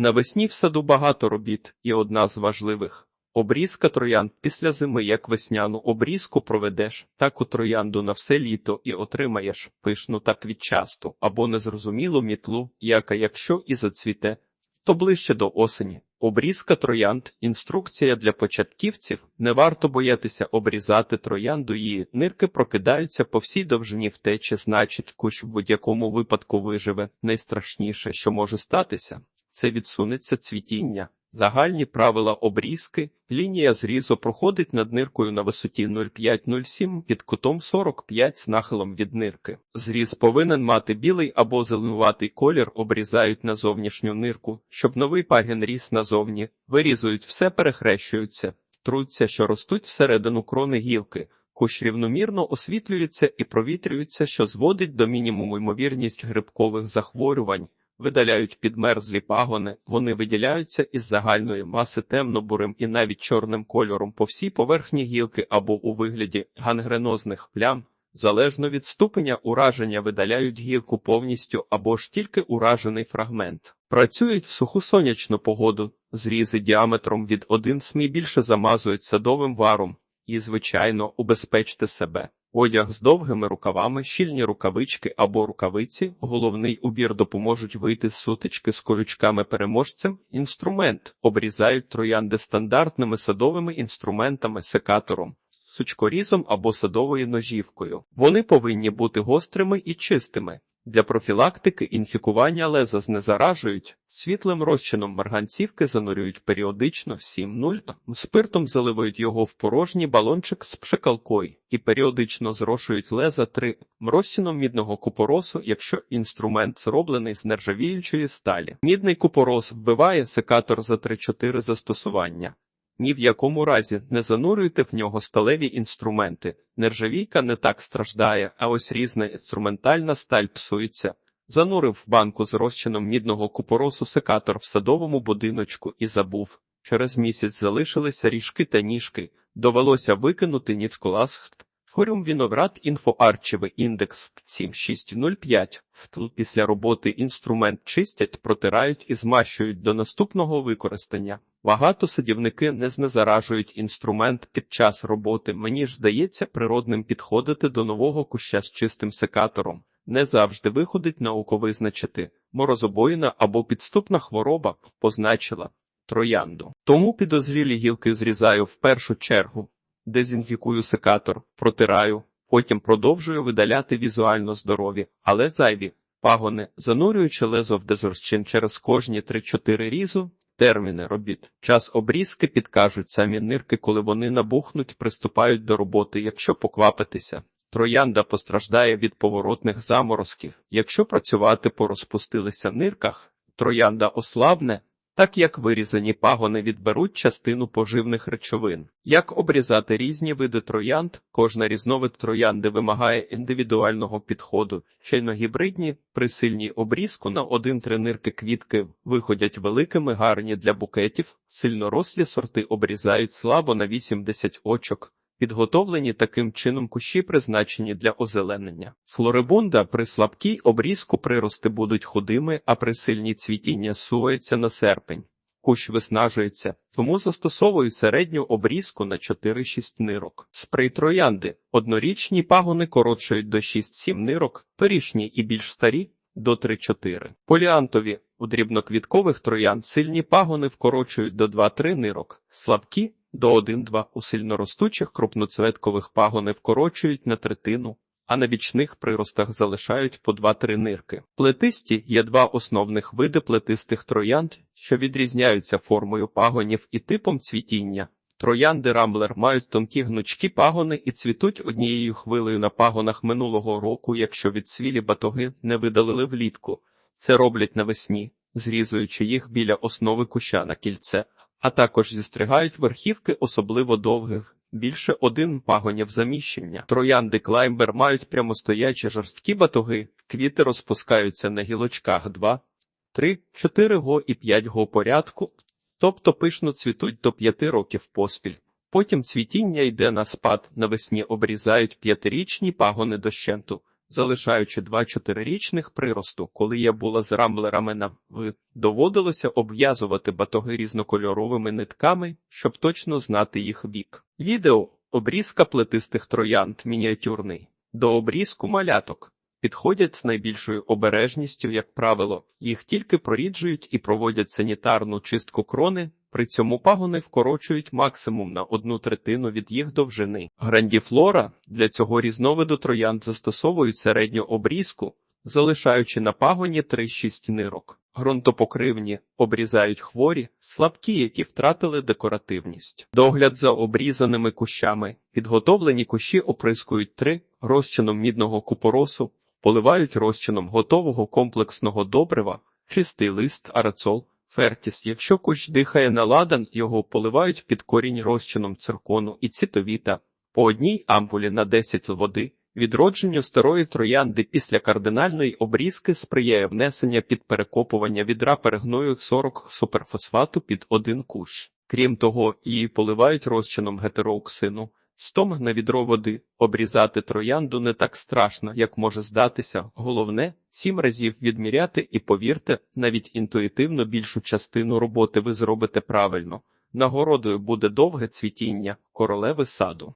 Навесні в саду багато робіт, і одна з важливих. Обрізка троянд після зими, як весняну обрізку проведеш, так у троянду на все літо і отримаєш пишну та квітчасту або незрозумілу мітлу, яка якщо і зацвіте, то ближче до осені. Обрізка троянд – інструкція для початківців. Не варто боятися обрізати троянду, її нирки прокидаються по всій довжині втечі, значить, кущ в будь-якому випадку виживе. Найстрашніше, що може статися, це відсунеться цвітіння. Загальні правила обрізки. Лінія зрізу проходить над ниркою на висоті 0,5-0,7 під кутом 45 з нахилом від нирки. Зріз повинен мати білий або зеленуватий колір, обрізають на зовнішню нирку, щоб новий пагін ріс назовні. Вирізують все, перехрещуються, труться, що ростуть всередину крони гілки. Кущ рівномірно освітлюється і провітрюється, що зводить до мінімуму ймовірність грибкових захворювань. Видаляють підмерзлі пагони, вони виділяються із загальної маси темно-бурим і навіть чорним кольором по всій поверхні гілки або у вигляді гангренозних плям. Залежно від ступеня ураження видаляють гілку повністю або ж тільки уражений фрагмент. Працюють в суху сонячну погоду, зрізи діаметром від 1 см більше замазують садовим варом і, звичайно, убезпечте себе. Одяг з довгими рукавами, щільні рукавички або рукавиці, головний убір допоможуть вийти з сутички з колючками переможцем. Інструмент обрізають троянди стандартними садовими інструментами, секатором, сучкорізом або садовою ножівкою. Вони повинні бути гострими і чистими. Для профілактики інфікування леза знезаражують, світлим розчином марганцівки занурюють періодично 7-0, спиртом заливають його в порожній балончик з пшикалкою і періодично зрошують леза 3 розчином мідного купоросу, якщо інструмент зроблений з нержавіючої сталі. Мідний купорос вбиває секатор за 3-4 застосування. Ні в якому разі не занурюйте в нього сталеві інструменти. Нержавійка не так страждає, а ось різна інструментальна сталь псується. Занурив в банку з розчином мідного купоросу секатор в садовому будиночку і забув. Через місяць залишилися ріжки та ніжки. Довелося викинути Ніцколасхт. Форум Віноград інфоарчевий індекс 7605. Тут після роботи інструмент чистять, протирають і змащують до наступного використання. Багато садівники не знезаражують інструмент під час роботи. Мені ж здається природним підходити до нового куща з чистим секатором. Не завжди виходить науко визначити морозобоїна або підступна хвороба позначила троянду. Тому підозрілі гілки зрізаю в першу чергу, дезінфікую секатор, протираю, потім продовжую видаляти візуально здорові, але зайві пагони, занурюючи лезо в дезорщин через кожні 3-4 різу. Терміни робіт. Час обрізки підкажуть самі нирки, коли вони набухнуть, приступають до роботи, якщо поквапитися. Троянда постраждає від поворотних заморозків. Якщо працювати по розпустилися нирках, троянда ослабне, так як вирізані пагони відберуть частину поживних речовин. Як обрізати різні види троянд, кожна різновид троянди вимагає індивідуального підходу. Чайно-гібридні при сильній обрізку на один-три нирки квітки виходять великими гарні для букетів, сильнорослі сорти обрізають слабо на 8-10 очок. Підготовлені таким чином кущі призначені для озеленення. Флорибунда при слабкій обрізку прирости будуть худими, а при сильній цвітіння сувається на серпень. Кущ виснажується, тому застосовують середню обрізку на 4-6 нирок. Спрей троянди. Однорічні пагони коротшують до 6-7 нирок, торічні і більш старі до 3-4. Поліантові у дрібноквіткових троянд сильні пагони вкорочують до 2-3 нирок, слабкі до 1-2 у сильноростучих крупноцветкових пагони вкорочують на третину, а на бічних приростах залишають по 2-3 нирки. Плетисті є два основних види плетистих троянд, що відрізняються формою пагонів і типом цвітіння. Троянди рамблер мають тонкі гнучкі пагони і цвітуть однією хвилею на пагонах минулого року, якщо відцвілі батоги не видалили влітку. Це роблять навесні, зрізуючи їх біля основи куща на кільце а також зістригають верхівки особливо довгих, більше один пагонів заміщення. Троянди клаймбер мають прямостоячі жорсткі батоги, квіти розпускаються на гілочках 2, 3, 4 го і 5 го порядку, тобто пишно цвітуть до 5 років поспіль. Потім цвітіння йде на спад, навесні обрізають п'ятирічні пагони дощенту. Залишаючи два чотирирічних приросту. Коли я була з рамблерами на «в», доводилося обв'язувати батоги різнокольоровими нитками, щоб точно знати їх вік. Відео обрізка плетистих троянд мініатюрний. До обрізку маляток підходять з найбільшою обережністю, як правило, їх тільки проріджують і проводять санітарну чистку крони, при цьому пагони вкорочують максимум на одну третину від їх довжини. Грандіфлора для цього різновиду троянд застосовують середню обрізку, залишаючи на пагоні 3-6 нирок. Грунтопокривні обрізають хворі, слабкі, які втратили декоративність. Догляд за обрізаними кущами. Підготовлені кущі оприскують 3 розчином мідного купоросу, поливають розчином готового комплексного добрива, чистий лист, арацол, фертіс. Якщо кущ дихає на ладан, його поливають під корінь розчином циркону і цитовіта по одній ампулі на 10 води. Відродженню старої троянди після кардинальної обрізки сприяє внесення під перекопування відра перегною 40 суперфосфату під один кущ. Крім того, її поливають розчином гетерооксину. Стом на відро води обрізати троянду не так страшно, як може здатися. Головне сім разів відміряти і повірте, навіть інтуїтивно більшу частину роботи ви зробите правильно. Нагородою буде довге цвітіння королеви саду.